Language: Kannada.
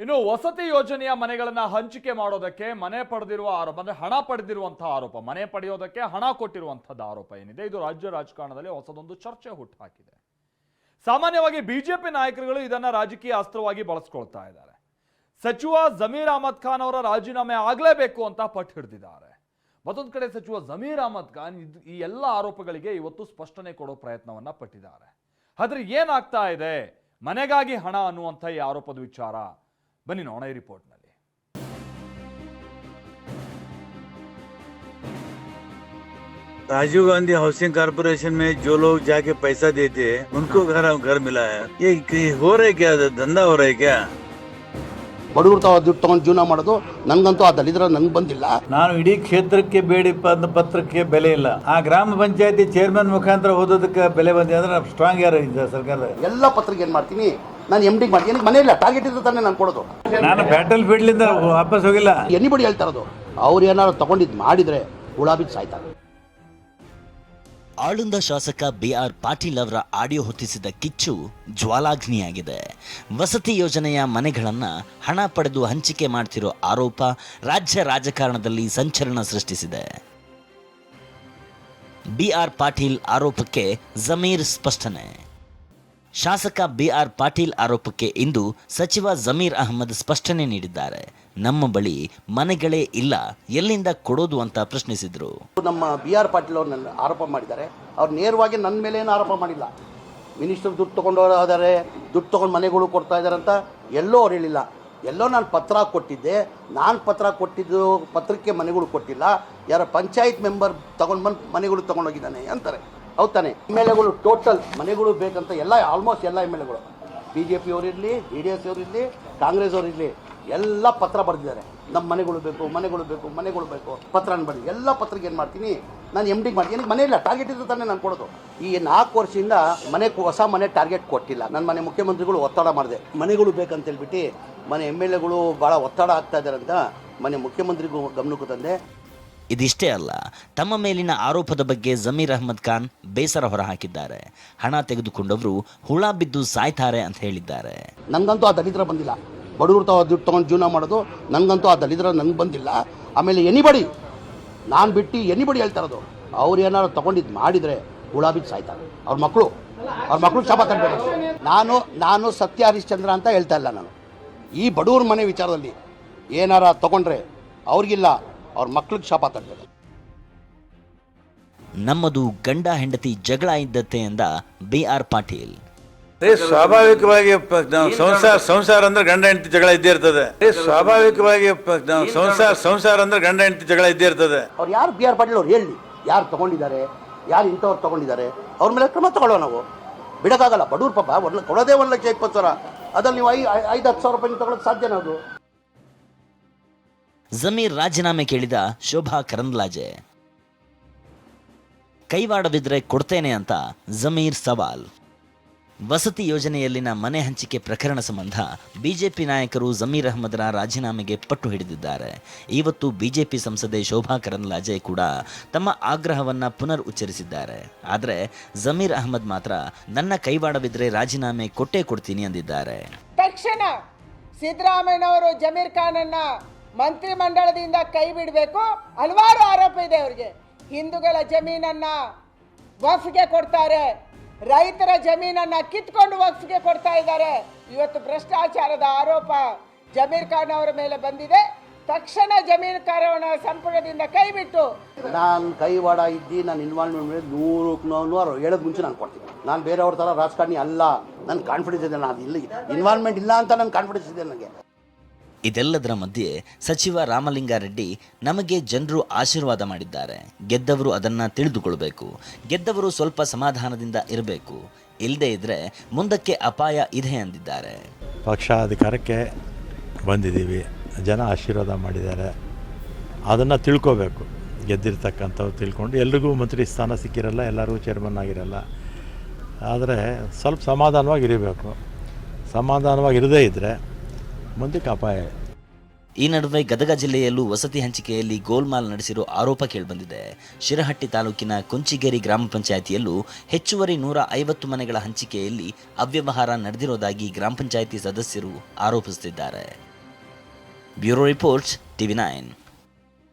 ಇನ್ನು ವಸತಿ ಯೋಜನೆಯ ಮನೆಗಳನ್ನು ಹಂಚಿಕೆ ಮಾಡೋದಕ್ಕೆ ಮನೆ ಪಡೆದಿರುವ ಆರೋಪ, ಅಂದ್ರೆ ಹಣ ಪಡೆದಿರುವಂತಹ ಆರೋಪ, ಮನೆ ಪಡೆಯೋದಕ್ಕೆ ಹಣ ಕೊಟ್ಟಿರುವಂತಹದ್ದು ಆರೋಪ ಏನಿದೆ? ಇದು ರಾಜ್ಯ ರಾಜಕಾರಣದಲ್ಲಿ ಹೊಸದೊಂದು ಚರ್ಚೆ ಹುಟ್ಟುಹಾಕಿದೆ ಸಾಮಾನ್ಯವಾಗಿ ಬಿಜೆಪಿ ನಾಯಕರುಗಳು ಇದನ್ನ ರಾಜಕೀಯ ಅಸ್ತ್ರವಾಗಿ ಬಳಸ್ಕೊಳ್ತಾ ಇದ್ದಾರೆ. ಸಚಿವ ಜಮೀರ್ ಅಹಮದ್ ಖಾನ್ ಅವರ ರಾಜೀನಾಮೆ ಆಗಲೇಬೇಕು ಅಂತ ಪಟ್ಟು ಹಿಡಿದಿದ್ದಾರೆ. ಮತ್ತೊಂದು ಕಡೆ ಸಚಿವ ಜಮೀರ್ ಅಹಮದ್ ಖಾನ್ ಈ ಎಲ್ಲ ಆರೋಪಗಳಿಗೆ ಇವತ್ತು ಸ್ಪಷ್ಟನೆ ಕೊಡೋ ಪ್ರಯತ್ನವನ್ನ ಪಟ್ಟಿದ್ದಾರೆ. ಆದ್ರೆ ಏನಾಗ್ತಾ ಇದೆ? ಮನೆಗಾಗಿ ಹಣ ಅನ್ನುವಂಥ ಈ ಆರೋಪದ ವಿಚಾರ. ಬನ್ನಿ ನೋಡೋಣ ಈ ರಿಪೋರ್ಟ್ನಲ್ಲಿ राजीव गांधी हाउसिंग कारपोरेशन में जो लोग जाके पैसा देते हैं उनको घर घर मिला है ये ये हो रहा है क्या धंधा हो रहा है क्या ಬಡವರು ತಾವು ದುಡ್ಡು ತೊಗೊಂಡು ಜೀವನ ಮಾಡೋದು ನನಗಂತೂ ಆ ದಲಿತರ ನಂಗೆ ಬಂದಿಲ್ಲ ನಾನು ಇಡೀ ಕ್ಷೇತ್ರಕ್ಕೆ ಬೇಡಿ ಪದ ಪತ್ರಕ್ಕೆ ಬೆಲೆ ಇಲ್ಲ ಆ ಗ್ರಾಮ ಪಂಚಾಯತಿ ಚೇರ್ಮನ್ ಮುಖಾಂತರ ಓದೋದಕ್ಕೆ ಬೆಲೆ ಬಂದಿದೆ ಅಂದ್ರೆ ಸ್ಟ್ರಾಂಗ್ ಯಾರು ಇದೆ ಸರ್ಕಾರ ಎಲ್ಲ ಪತ್ರಿಕೆ ಏನು ಮಾಡ್ತೀನಿ ನಾನು ಎಂ ಡಿ ಮಾಡಿ. ನನಗೆ ಮನೆ ಇಲ್ಲ ಟಾರ್ಗೆಟ್ ಇದ್ರೆ ತಾನೇ ನಾನು ಕೊಡೋದು. ನಾನು ಬ್ಯಾಟಲ್ ಫೀಲ್ಡ್ಲಿಂದ ವಾಪಸ್ ಹೋಗಿಲ್ಲ. ಎನಿಬಡಿ ಹೇಳ್ತಾ ಇರೋದು ಅವ್ರು ಏನಾದ್ರು ತಗೊಂಡಿದ್ದು ಮಾಡಿದ್ರೆ ಗುಲಾಬಿ ಸಾಯ್ತಾರೆ ಆಳುಂದ ಶಾಸಕ ಬಿಆರ್ ಪಾಟೀಲ್ ಅವರ ಆಡಿಯೋ ಹೊತ್ತಿಸಿದ ಕಿಚ್ಚು ಜ್ವಾಲಾಗ್ನಿಯಾಗಿದೆ. ವಸತಿ ಯೋಜನೆಯ ಮನೆಗಳನ್ನ ಹಣ ಪಡೆದು ಹಂಚಿಕೆ ಮಾಡ್ತಿರೋ ಆರೋಪ ರಾಜ್ಯ ರಾಜಕಾರಣದಲ್ಲಿ ಸಂಚಲನ ಸೃಷ್ಟಿಸಿದೆ. ಬಿ ಆರ್ ಪಾಟೀಲ್ ಆರೋಪಕ್ಕೆ ಜಮೀರ್ ಸ್ಪಷ್ಟನೆ. ಶಾಸಕ ಬಿಆರ್ ಪಾಟೀಲ್ ಆರೋಪಕ್ಕೆ ಇಂದು ಸಚಿವ ಜಮೀರ್ ಅಹಮದ್ ಸ್ಪಷ್ಟನೆ ನೀಡಿದ್ದಾರೆ. ನಮ್ಮ ಬಳಿ ಮನೆಗಳೇ ಇಲ್ಲ, ಎಲ್ಲಿಂದ ಕೊಡೋದು ಅಂತ ಪ್ರಶ್ನಿಸಿದ್ರು. ನಮ್ಮ ಬಿ ಆರ್ ಪಾಟೀಲ್ ಅವ್ರನ್ನ ಆರೋಪ ಮಾಡಿದ್ದಾರೆ. ಅವ್ರು ನೇರವಾಗಿ ನನ್ನ ಮೇಲೆ ಏನು ಆರೋಪ ಮಾಡಿಲ್ಲ. ಮಿನಿಸ್ಟರ್ ದುಡ್ಡು ತೊಗೊಂಡು ಆದರೆ ದುಡ್ಡು ತಗೊಂಡು ಮನೆಗಳು ಕೊಡ್ತಾ ಇದ್ದಾರೆ ಅಂತ ಎಲ್ಲೋ ಅವ್ರು ಹೇಳಿಲ್ಲ. ಎಲ್ಲೋ ನಾನು ಪತ್ರ ಕೊಟ್ಟಿದ್ದೆ. ನಾನು ಪತ್ರ ಕೊಟ್ಟಿದ್ದು ಪತ್ರಕ್ಕೆ ಮನೆಗಳು ಕೊಟ್ಟಿಲ್ಲ. ಯಾರ ಪಂಚಾಯತ್ ಮೆಂಬರ್ ತಗೊಂಡು ಬಂದು ಮನೆಗಳು ತಗೊಂಡೋಗಿದ್ದಾನೆ ಅಂತಾರೆ. ಹೌದ್ ತಾನೆ. ಎಂ ಎಲ್ ಎಗಳು ಟೋಟಲ್ ಮನೆಗಳು ಬೇಕಂತ ಎಲ್ಲ ಆಲ್ಮೋಸ್ಟ್ ಎಲ್ಲ ಎಂ ಎಲ್ ಎಗಳು ಬಿ ಜೆ ಪಿ ಅವರಿರಲಿ ಜೆ ಡಿ ಎಸ್ ಅವರಿರಲಿ ಕಾಂಗ್ರೆಸ್ ಅವರಿರಲಿ ಎಲ್ಲ ಪತ್ರ ಬರೆದಿದ್ದಾರೆ. ನಮ್ಮ ಮನೆಗಳು ಬೇಕು ಮನೆಗಳು ಬೇಕು ಮನೆಗಳು ಬೇಕು ಪತ್ರ ಬರೆದು. ಎಲ್ಲ ಪತ್ರಕ್ಕೆ ಏನು ಮಾಡ್ತೀನಿ, ನಾನು ಎಂ ಡಿಗೆ ಮಾಡ್ತೀನಿ. ಮನೆ ಇಲ್ಲ ಟಾರ್ಗೆಟ್ ಇದ್ರೆ ತಾನೇ ನಾನು ಕೊಡೋದು. ಈ ನಾಲ್ಕು ವರ್ಷದಿಂದ ಮನೆ ಹೊಸ ಮನೆ ಟಾರ್ಗೆಟ್ ಕೊಟ್ಟಿಲ್ಲ. ನನ್ನ ಮನೆ ಮುಖ್ಯಮಂತ್ರಿಗಳು ಒತ್ತಡ ಮಾಡಿದೆ. ಮನೆಗಳು ಬೇಕಂತ ಹೇಳ್ಬಿಟ್ಟು, ಮನೆ ಎಂ ಎಲ್ ಎಗಳು ಭಾಳ ಒತ್ತಡ ಆಗ್ತಾ ಇದ್ದಾರೆ ಅಂತ ಮನೆ ಮುಖ್ಯಮಂತ್ರಿಗೂ ಗಮನಕ್ಕೂ ತಂದೆ. ಇದಿಷ್ಟೇ ಅಲ್ಲ, ತಮ್ಮ ಮೇಲಿನ ಆರೋಪದ ಬಗ್ಗೆ ಜಮೀರ್ ಅಹಮದ್ ಖಾನ್ ಬೇಸರ ಹೊರಹಾಕಿದ್ದಾರೆ. ಹಣ ತೆಗೆದುಕೊಂಡವರು ಹುಳ ಬಿದ್ದು ಸಾಯ್ತಾರೆ ಅಂತ ಹೇಳಿದ್ದಾರೆ. ನಂಗಂತೂ ಆ ದಲಿತರ ಬಂದಿಲ್ಲ. ಬಡವರು ತಾವು ದುಡ್ಡು ತಗೊಂಡು ಜೀವನ ಮಾಡೋದು ನಂಗಂತೂ ಆ ದಲಿತರ ನಂಗೆ ಬಂದಿಲ್ಲ. ಆಮೇಲೆ ಎನಿಬಡಿ, ನಾನು ಬಿಟ್ಟು ಎನಿಬಡಿ ಹೇಳ್ತಾ ಇರೋದು. ಅವ್ರು ಏನಾದ್ರು ತಗೊಂಡಿದ್ದು ಮಾಡಿದರೆ ಹುಳ ಬಿದ್ದು ಸಾಯ್ತಾರೆ. ಅವ್ರ ಮಕ್ಕಳು ಅವ್ರ ಮಕ್ಕಳು ಶಾಪ ತರಬೇಕು ನಾನು ನಾನು ಸತ್ಯ ಹರಿಶ್ಚಂದ್ರ ಅಂತ ಹೇಳ್ತಾ ಇಲ್ಲ ನಾನು. ಈ ಬಡವ್ರ ಮನೆ ವಿಚಾರದಲ್ಲಿ ಏನಾರ ತಗೊಂಡ್ರೆ ಅವ್ರಿಗಿಲ್ಲ ಅವ್ರ ಮಕ್ಳಿಗೆ ಶಾಪ ತರಬೇಕು. ನಮ್ಮದು ಗಂಡ ಹೆಂಡತಿ ಜಗಳ ಇದ್ದತ್ತೆ ಎಂದ ಬಿ ಆರ್ ಪಾಟೀಲ್. ಏ, ಸ್ವಾಭಾವಿಕವಾಗಿ ಸಂಸಾರ ಸಂಸಾರ ಅಂದ್ರೆ ಗಂಡ ಹೆಂಡತಿ ಜಗಳ ಇದ್ದೇ ಇರ್ತದೆ. ಏ, ಸ್ವಾಭಾವಿಕವಾಗಿ ಪ- ಸಂಸಾರ ಸಂಸಾರ ಅಂದ್ರೆ ಗಂಡ ಹೆಂಡತಿ ಜಗಳ ಇದ್ದೇ ಇರ್ತದೆ. ಅವ್ರು ಯಾರು ಬಿ ಆರ್ ಪಾಟೀಲ್ ಅವ್ರು ಹೇಳಿ ಯಾರು ತಗೊಂಡಿದ್ದಾರೆ ಯಾರು ಇಂಥವ್ರು ತಗೊಂಡಿದ್ದಾರೆ ಅವ್ರ ಮೇಲೆ ಕ್ರಮ ತಗೊಳ್ಳೋ ನಾವು. ಬಿಡೋಕ್ಕಾಗಲ್ಲ ಬಡೂರ್ ಪಾಪ ಒಂದು ಕೊಡೋದೇ ಒಂದು ಲಕ್ಷ ಇಪ್ಪತ್ತು ಸಾವಿರ. ಅದ್ರಲ್ಲಿ ನೀವು ಐ ಐ- ಐದು ಹತ್ತು ಸಾವಿರ ರೂಪಾಯಿ ತಗೊಳ್ಳೋಕೆ ಸಾಧ್ಯನಾ ಅದು? ಜಮೀರ್ ರಾಜೀನಾಮೆ ಕೇಳಿದ ಶೋಭಾ ಕರಂದ್ಲಾಜೆ. ಕೈವಾಡವಿದ್ರೆ ಕೊಡ್ತೇನೆ ಅಂತ ಜಮೀರ್ ಸವಾಲ್. ವಸತಿ ಯೋಜನೆಯಲ್ಲಿನ ಮನೆ ಹಂಚಿಕೆ ಪ್ರಕರಣ ಸಂಬಂಧ ಬಿಜೆಪಿ ನಾಯಕರು ಜಮೀರ್ ಅಹಮದ್ರ ರಾಜೀನಾಮೆಗೆ ಪಟ್ಟು ಹಿಡಿದಿದ್ದಾರೆ. ಇವತ್ತು ಬಿಜೆಪಿ ಸಂಸದೆ ಶೋಭಾ ಕರಂದ್ಲಾಜೆ ಕೂಡ ತಮ್ಮ ಆಗ್ರಹವನ್ನ ಪುನರ್ ಉಚ್ಚರಿಸಿದ್ದಾರೆ. ಆದರೆ ಜಮೀರ್ ಅಹಮದ್ ಮಾತ್ರ ನನ್ನ ಕೈವಾಡವಿದ್ರೆ ರಾಜೀನಾಮೆ ಕೊಟ್ಟೇ ಕೊಡ್ತೀನಿ ಅಂದಿದ್ದಾರೆ. ತಕ್ಷಣ ಜಮೀರ್ ಖಾನನ್ನ ಮಂತ್ರಿಮಂಡಲದಿಂದ ಕೈ ಬಿಡಬೇಕು. ಹಲವಾರು ಆರೋಪ ಇದೆ ಅವರಿಗೆ. ಹಿಂದೂಗಳ ಜಮೀನನ್ನ ವಫ್ಗೆ ಕೊಡ್ತಾರೆ. ರೈತರ ಜಮೀನನ್ನ ಕಿತ್ಕೊಂಡು ವಫ್ಗೆ ಕೊಡ್ತಾ ಇದ್ದಾರೆ. ಇವತ್ತು ಭ್ರಷ್ಟಾಚಾರದ ಆರೋಪ ಜಮೀರ್ ಖಾನ್ ಅವರ ಮೇಲೆ ಬಂದಿದೆ. ತಕ್ಷಣ ಜಮೀನು ಕಾರ್ಯವನ್ನು ಸಂಪುಟದಿಂದ ಕೈ ಬಿಟ್ಟು. ನಾನು ಕೈವಾಡ ಇದ್ದು, ನಾನು ಇನ್ವಾಲ್ವ್ಮೆಂಟ್ ಮೇಲೆ ನೂರಕ್ಕೆ ನೂರು ಹೇಳೋದು ಮುಂಚೆ ನಾನು ಕೊಡ್ತೀನಿ. ನಾನು ಬೇರೆಯವ್ರ ಥರ ರಾಜಕಾರಣಿ ಅಲ್ಲ. ನನ್ನ ಕಾನ್ಫಿಡೆನ್ಸ್ ಇದೆ, ನಾನು ಇಲ್ಲಿ ಇನ್ವಾಲ್ವ್ಮೆಂಟ್ ಇಲ್ಲ ಅಂತ ನನ್ನ ಕಾನ್ಫಿಡೆನ್ಸ್ ಇದೆ ನನಗೆ ಇದೆಲ್ಲದರ ಮಧ್ಯೆ ಸಚಿವ ರಾಮಲಿಂಗಾರೆಡ್ಡಿ ನಮಗೆ ಜನರು ಆಶೀರ್ವಾದ ಮಾಡಿದ್ದಾರೆ. ಗೆದ್ದವರು ಅದನ್ನ ತಿಳಿದುಕೊಳ್ಬೇಕು. ಗೆದ್ದವರು ಸ್ವಲ್ಪ ಸಮಾಧಾನದಿಂದ ಇರಬೇಕು. ಇಲ್ಲದೇ ಇದ್ರೆ ಮುಂದಕ್ಕೆ ಅಪಾಯ ಇದೆ ಅಂದಿದ್ದಾರೆ. ಪಕ್ಷ ಅಧಿಕಾರಕ್ಕೆ ಬಂದಿದ್ದೀವಿ. ಜನ ಆಶೀರ್ವಾದ ಮಾಡಿದ್ದಾರೆ. ಅದನ್ನು ತಿಳ್ಕೋಬೇಕು. ಗೆದ್ದಿರ್ತಕ್ಕಂಥವ್ರು ತಿಳ್ಕೊಂಡು ಎಲ್ರಿಗೂ ಮಂತ್ರಿ ಸ್ಥಾನ ಸಿಕ್ಕಿರಲ್ಲ ಎಲ್ಲರಿಗೂ ಚೇರ್ಮನ್ ಆಗಿರಲ್ಲ. ಆದರೆ ಸ್ವಲ್ಪ ಸಮಾಧಾನವಾಗಿ ಇರಬೇಕು ಸಮಾಧಾನವಾಗಿ ಇರದೇ ಇದ್ದರೆ ಮುಂದಕ್ಕೆ ಅಪಾಯ ಈ ನಡುವೆ ಗದಗ ಜಿಲ್ಲೆಯಲ್ಲೂ ವಸತಿ ಹಂಚಿಕೆಯಲ್ಲಿ ಗೋಲ್ಮಾಲ್ ನಡೆಸಿರುವ ಆರೋಪ ಕೇಳಿಬಂದಿದೆ. ಶಿರಹಟ್ಟಿ ತಾಲೂಕಿನ ಕುಂಚಿಗೇರಿ ಗ್ರಾಮ ಪಂಚಾಯಿತಿಯಲ್ಲೂ ಹೆಚ್ಚುವರಿ ನೂರ ಐವತ್ತು ಮನೆಗಳ ಹಂಚಿಕೆಯಲ್ಲಿ ಅವ್ಯವಹಾರ ನಡೆದಿರೋದಾಗಿ ಗ್ರಾಮ ಪಂಚಾಯಿತಿ ಸದಸ್ಯರು ಆರೋಪಿಸುತ್ತಿದ್ದಾರೆ. Bureau reports TV nine.